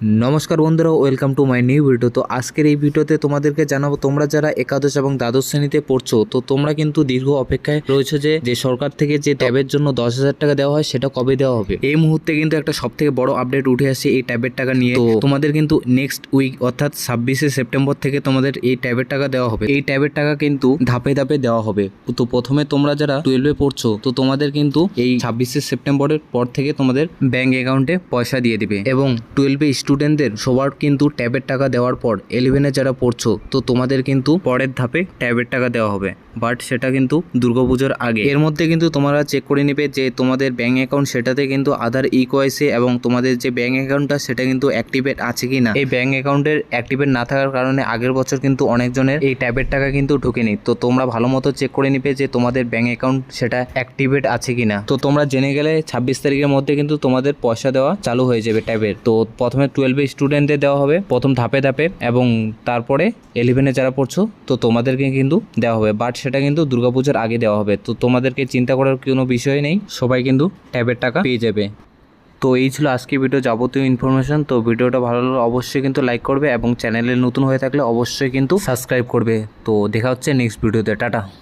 নমস্কার বন্ধুরা welcome to my new video তো আজকের এই ভিডিওতে তোমাদেরকে জানাব তোমরা যারা একাদশ এবং দ্বাদশ শ্রেণীতে পড়ছো তো তোমরা কিন্তু দীর্ঘ অপেক্ষায় রয়েছে যে যে সরকার থেকে যে ট্যাবের জন্য দশ হাজার টাকা দেওয়া হয় সেটা কবে দেওয়া হবে? এই মুহূর্তে কিন্তু একটা সব থেকে বড় আপডেট উঠে আসছে এই ট্যাবের টাকা নিয়ে। তো তোমাদের কিন্তু নেক্সট উইক অর্থাৎ ছাব্বিশে সেপ্টেম্বর থেকে তোমাদের এই ট্যাবের টাকা দেওয়া হবে। এই ট্যাবের টাকা কিন্তু ধাপে ধাপে দেওয়া হবে। তো প্রথমে তোমরা যারা টুয়েলভে পড়ছো তো তোমাদের কিন্তু এই ছাব্বিশে সেপ্টেম্বরের পর থেকে তোমাদের ব্যাংক অ্যাকাউন্টে পয়সা দিয়ে দিবে এবং টুয়েলভে স্টুডেন্টদের সবার কিন্তু ট্যাবের টাকা দেওয়ার পর ইলেভেনে যারা পড়ছো, তো তোমাদের কিন্তু পরের ধাপে ট্যাবের টাকা দেওয়া হবে। বাট সেটা কিন্তু দুর্গাপুজোর আগে। এর মধ্যে কিন্তু তোমরা চেক করে নেবে যে তোমাদের ব্যাঙ্ক অ্যাকাউন্ট সেটাতে কিন্তু আধার ই কোয়াইসে এবং তোমাদের যে ব্যাঙ্ক অ্যাকাউন্টটা সেটা কিন্তু অ্যাক্টিভেট আছে কি না এই ব্যাঙ্ক অ্যাকাউন্টের অ্যাক্টিভেট না থাকার কারণে আগের বছর কিন্তু অনেকজনের এই ট্যাবের টাকা কিন্তু ঢুকেনি। তো তোমরা ভালো মতো চেক করে নিবে যে তোমাদের ব্যাঙ্ক অ্যাকাউন্ট সেটা অ্যাক্টিভেট আছে কি না তো তোমরা জেনে গেলে ছাব্বিশ তারিখের মধ্যে কিন্তু তোমাদের পয়সা দেওয়া চালু হয়ে যাবে ট্যাবের। তো প্রথমে টুয়েলভে স্টুডেন্টদের দেওয়া হবে, প্রথম ধাপে ধাপে, এবং তারপরে ইলেভেনে যারা পড়ছো, তো তোমাদেরকে কিন্তু দেওয়া হবে। বাট সেটা কিন্তু দুর্গাপূজার আগে দেওয়া হবে। তো তোমাদেরকে চিন্তা করার কোনো বিষয় নেই, সবাই কিন্তু ট্যাবের টাকা পেয়ে যাবে। তো এই ছিল আজকে ভিডিও যাবতীয় ইনফরমেশন তো ভিডিওটা ভালো লাগলে অবশ্যই কিন্তু লাইক করবে, এবং চ্যানেলে নতুন হয়ে থাকলে অবশ্যই কিন্তু সাবস্ক্রাইব করবে। তো দেখা হচ্ছে নেক্সট ভিডিওতে টাটা।